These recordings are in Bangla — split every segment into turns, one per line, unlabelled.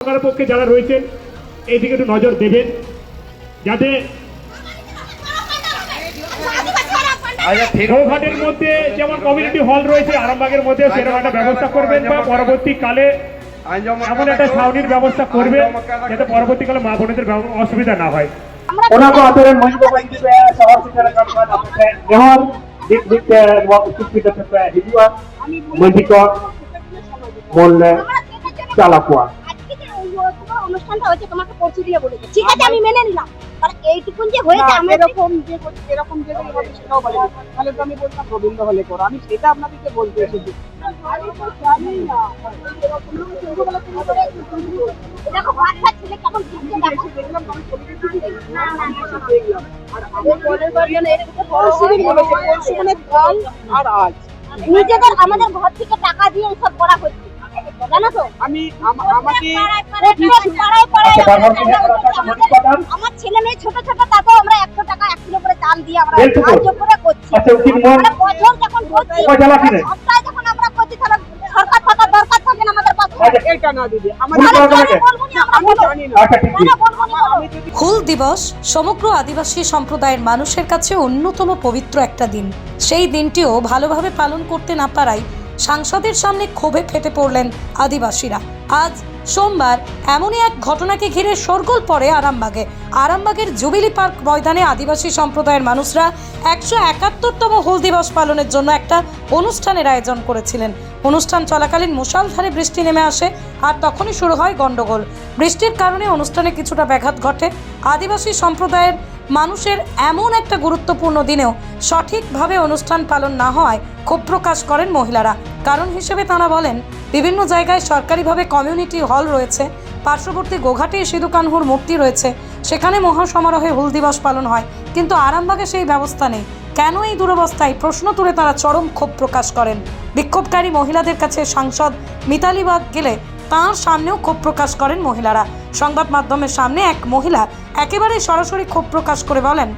সরকারের পক্ষে যারা রয়েছেন এইদিকে একটু নজর দেবেন যাতে ঘাটের মধ্যে যেমন কমিউনিটি হল রয়েছে আরামবাগের মধ্যে সেরকম একটা ব্যবস্থা করবেন বা পরবর্তীকালে এমন একটা ছাউনির ব্যবস্থা করবেন যাতে পরবর্তীকালে মা বোনেদের অসুবিধা না হয়।
হিজুয়া মন্দিক বললে চালাকুয়া।
অনুষ্ঠানটা হয়েছে তোমাকে পৌঁছে দিয়ে বলেছে। ঠিক আছে আমি মেনে নিলাম। আর এইটুকুন যে হয়েছে
এরকম যে এরকম যে হবে সেটাও বলে তাহলে তো আমি বলতাম রবীন্দ্র হলে করো। আমি সেটা আপনাদেরকে বলতে এসেছি।
দেখো বাচ্চা ছেলে কেমন দেখো।
দেখলাম আমি। দেখলাম আর আমার পরশু দিন বলেছে পরশু মানে কাল আর আজ।
নিজেদের আমাদের ঘর থেকে টাকা দিয়ে এইসব করা হচ্ছে। জানো তো?
আমি আমাকে
আচ্ছা,
আমরা ছেলে মেয়ে ছোট ছোট আমরা একশো টাকা এক কিলো করে চাল দিয়ে আমরা সাহায্য করে করছি।
আচ্ছা, মন?
বছর যখন করছি? সপ্তাহে যখন আমরা করছি তাহলে সরকার থাকার দরকার থাকে না আমাদের
আচ্ছা, আচ্ছা
হুল দিবস সমগ্র আদিবাসী সম্প্রদায়ের মানুষের কাছে অন্যতম পবিত্র একটা দিন। সেই দিনটিও ভালোভাবে পালন করতে না পারায় সাংসদের সামনে ক্ষোভে ফেটে পড়লেন আদিবাসীরা। আজ সোমবার এমনই এক ঘটনাকে ঘিরে শোরগোল পড়ে আরামবাগে। আরামবাগের জুবিলি পার্ক ময়দানে আদিবাসী সম্প্রদায়ের মানুষরা একশো একাত্তরতম হুল দিবস পালনের জন্য একটা অনুষ্ঠানের আয়োজন করেছিলেন। অনুষ্ঠান চলাকালীন মুষালধারে বৃষ্টি নেমে আসে আর তখনই শুরু হয় গন্ডগোল বৃষ্টির কারণে অনুষ্ঠানে কিছুটা ব্যাঘাত ঘটে। আদিবাসী সম্প্রদায়ের মানুষের এমন একটা গুরুত্বপূর্ণ দিনেও সঠিকভাবে অনুষ্ঠান পালন না হওয়ায় ক্ষোভ প্রকাশ করেন মহিলারা। কারণ হিসেবে তারা বলেন, বিভিন্ন জায়গায় সরকারিভাবে কমিউনিটি হল রয়েছে, পার্শ্ববর্তী গোঘাটে সিধু কানহুর মূর্তি রয়েছে, সেখানে মহাসমারোহে হুল দিবস পালন হয়, কিন্তু আরামবাগে সেই ব্যবস্থা নেই। কেন এই দুরবস্থায়? প্রশ্ন তুলে তারা চরম ক্ষোভ প্রকাশ করেন। বিক্ষোভকারী মহিলাদের কাছে সাংসদ মিতালি বাগ গেলে তাঁর সামনেও ক্ষোভ প্রকাশ করেন মহিলারা। সংবাদ মাধ্যমের সামনে এক মহিলা একেবারে সরাসরি ক্ষোভ প্রকাশ করে বলেন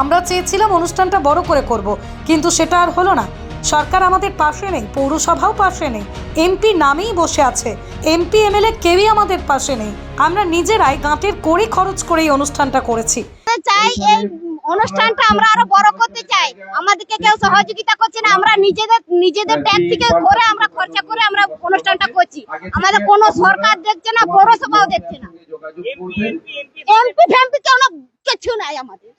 আমরা চেয়েছিলাম অনুষ্ঠানটা বড় করে করব কিন্তু সেটা আর হলো না। সরকার আমাদের পাশে নেই পৌরসভাও পাশে নেই এমপি নামেই বসে আছে এমপি এমএলএ কেউই আমাদের পাশে নেই। আমরা নিজেরাই গাঁটের কড়ি খরচ করে এই অনুষ্ঠানটা করেছি।
চাই এই অনুষ্ঠানটা আমরা আরও বড় করতে চাই। আমাদেরকে কেউ সহযোগিতা করছে না আমরা নিজেদের নিজেদের ট্যাক্স থেকে করে আমরা খরচা করে আমরা অনুষ্ঠানটা করছি। আমাদের কোনো সরকার দেখছে না, পৌরসভাও দেখছে না। এমপি ফেমপি কেউ না, কিছু নাই আমাদের।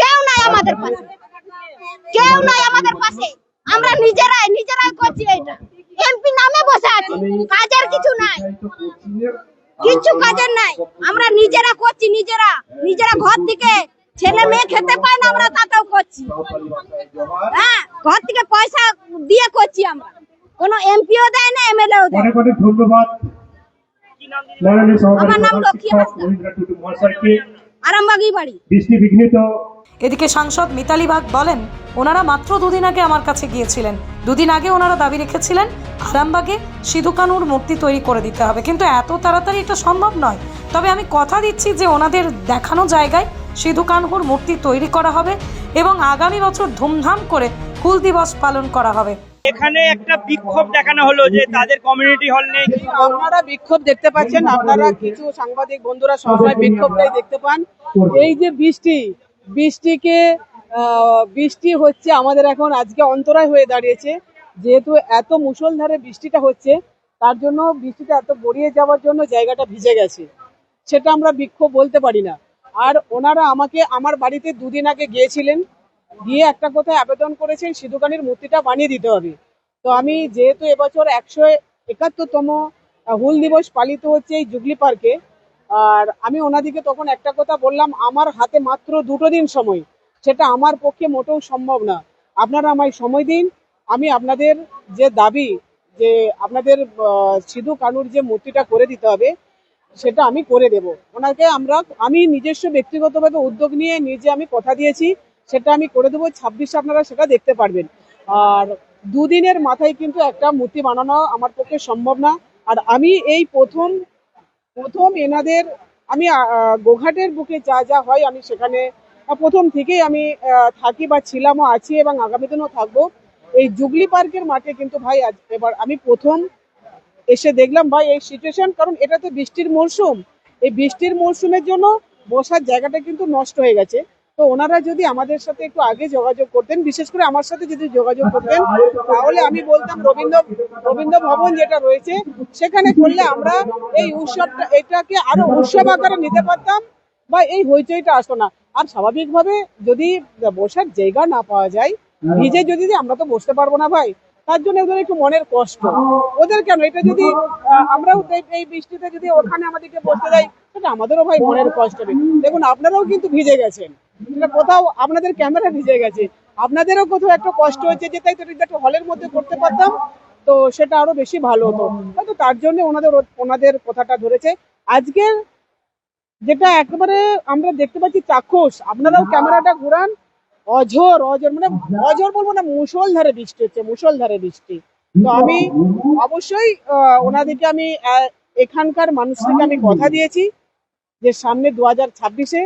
কেউ নাই আমাদের পাশে। কেউ নাই আমাদের পাশে। আমরা নিজেরাই নিজেরাই করছি এটা এমপি নামে বসে আছি। কাজের কিছু নাই। কিছু কাজের নাই। আমরা নিজেরা করছি, নিজেরা। নিজেরা ঘর থেকে ছেলে মেয়ে খেতে পায় না, আমরা তাতেও করছি। হ্যাঁ ঘর থেকে পয়সা দিয়ে করছি আমরা। কোনো এমপিও দেয় না এমএলএও দেয়
অনেক অনেক ধন্যবাদ।
আমার নাম লক্ষ্মী
শিক্ষক
হাঁসদা।
মহিন্দ্রা টুটু মহাশয়কে
আরামবাগই বাড়ি।
বৃষ্টি বিঘ্নিত।
এদিকে সাংসদ মিতালি বাগ বলেন ওনারা মাত্র দুদিন আগে আমার কাছে গিয়েছিলেন। দুদিন আগে ওনারা দাবি রেখেছিলেন আরামবাগে সিধু কানুর মূর্তি তৈরি করে দিতে হবে। কিন্তু এত তাড়াতাড়ি এটা সম্ভব নয়। তবে আমি কথা দিচ্ছি যে ওনাদের দেখানো জায়গায় সিধু কানহুর মূর্তি তৈরি করা হবে এবং আগামী বছর ধুমধাম করে হুল দিবস পালন করা হবে।
এখানে একটা বিক্ষোভ দেখানো হলো যে তাদের কমিউনিটি হল নেই।
আপনারা বিক্ষোভ দেখতে পাচ্ছেন আপনারা কিছু সাংবাদিক বন্ধুরা সবসময় বিক্ষোভটাই দেখতে পান। এই যে বৃষ্টি বৃষ্টিকে আহ, বৃষ্টি হচ্ছে আমাদের এখন আজকে অন্তরায় হয়ে দাঁড়িয়েছে। যেহেতু এত মুষলধারে বৃষ্টিটা হচ্ছে তার জন্য বৃষ্টিটা এত গড়িয়ে যাওয়ার জন্য জায়গাটা ভিজে গেছে। সেটা আমরা বিক্ষোভ বলতে পারি না। আর ওনারা আমাকে আমার বাড়িতে দুদিন আগে গিয়েছিলেন। গিয়ে একটা কোথায় আবেদন করেছেন সিধুকানির মূর্তিটা বানিয়ে দিতে হবে। তো আমি যেহেতু এবছর একশো একাত্তরতম হুল দিবস পালিত হচ্ছে এই জুগলি পার্কে, আর আমি ওনাদিকে তখন একটা কথা বললাম, আমার হাতে মাত্র দুটো দিন সময়, সেটা আমার পক্ষে মোটেও সম্ভব না। আপনারা আমায় সময় দিন, আমি আপনাদের যে দাবি, যে আপনাদের সিধু কানুর যে মূর্তিটা করে দিতে হবে, সেটা আমি করে দেব। ওনাকে আমরা, আমি নিজস্ব ব্যক্তিগতভাবে উদ্যোগ নিয়ে নিজে আমি কথা দিয়েছি সেটা আমি করে দেবো ছাব্বিশে আপনারা সেটা দেখতে পারবেন। আর দুদিনের মাথায় কিন্তু একটা মূর্তি বানানো আমার পক্ষে সম্ভব না। আর আমি এই প্রথম প্রথম এনাদের, আমি গোঘাটের বুকে যা যা হয় আমি সেখানে প্রথম থেকেই আমি থাকি বা ছিলামও আছি এবং আগামী দিনও থাকব। এই জুগলি পার্কের মাঠে কিন্তু ভাই, আজ এবার আমি প্রথম এসে দেখলাম ভাই এই সিচুয়েশন কারণ এটা তো বৃষ্টির মরশুম। এই বৃষ্টির মরশুমের জন্য বসার জায়গাটা কিন্তু নষ্ট হয়ে গেছে। তো ওনারা যদি আমাদের সাথে একটু আগে যোগাযোগ করতেন, বিশেষ করে আমার সাথে যদি যোগাযোগ করতেন, তাহলে আমি বলতাম রবীন্দ্র রবীন্দ্র ভবন যেটা রয়েছে, সেখানে করলে আমরা এই উৎসবটা এটাকে আরও উৎসব আকারে নিতে পারতাম বা এই হইচইটা আসতো না। আর স্বাভাবিকভাবে যদি বসার জায়গা না পাওয়া যায় ভিজে যদি আমরা তো বসতে পারব না ভাই, তার জন্য ওদের একটু মনের কষ্ট। ওদের কেন? এটা যদি আমরাও এই- বৃষ্টিতে যদি ওখানে আমাদেরকে বসতে যাই সেটা আমাদেরও ভাই মনের কষ্ট দেখুন, আপনারাও কিন্তু ভিজে গেছেন। কোথাও আপনাদের ক্যামেরা ভিজে গেছে। আপনাদেরও কোথাও একটা কষ্ট হচ্ছে যে তাই তো একটু হলের মধ্যে করতে পারতাম। তো সেটা আরও বেশি ভালো হতো। হয়তো তার জন্য ওনাদের ওনাদের কথাটা ধরেছে। আজকের যেটা একেবারে আমরা দেখতে পাচ্ছি চাক্ষুষ, আপনারাও ক্যামেরাটা ঘুরান। অঝোর অঝোর মানে অঝোর বলব না মুষলধারে বৃষ্টি হচ্ছে মুষলধারে বৃষ্টি। তো আমি অবশ্যই ওনাদেরকে আমি এখানকার মানুষদেরকে আমি কথা দিয়েছি। যে সামনে দু হাজার ছাব্বিশে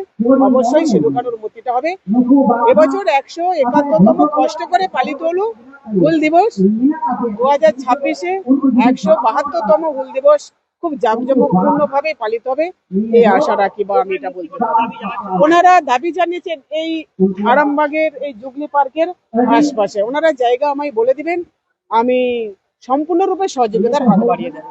অবশ্যই সে ঢুকানোর মূর্তিটা হবে। এবছর একশো একাত্তরতম কষ্ট করে পালিত হলো হুল দিবস। দু হাজার ছাব্বিশে একশো বাহাত্তরতম হুল দিবস খুব জাঁকজমকপূর্ণ ভাবে পালিত হবে। এই আশা রাখি বা আমি এটা বলতে ওনারা দাবি জানিয়েছেন এই আরামবাগের, এই জুগলি পার্কের আশপাশে। ওনারা জায়গা আমায় বলে দিবেন। আমি সম্পূর্ণরূপে সহযোগিতার হাত বাড়িয়ে দেবো।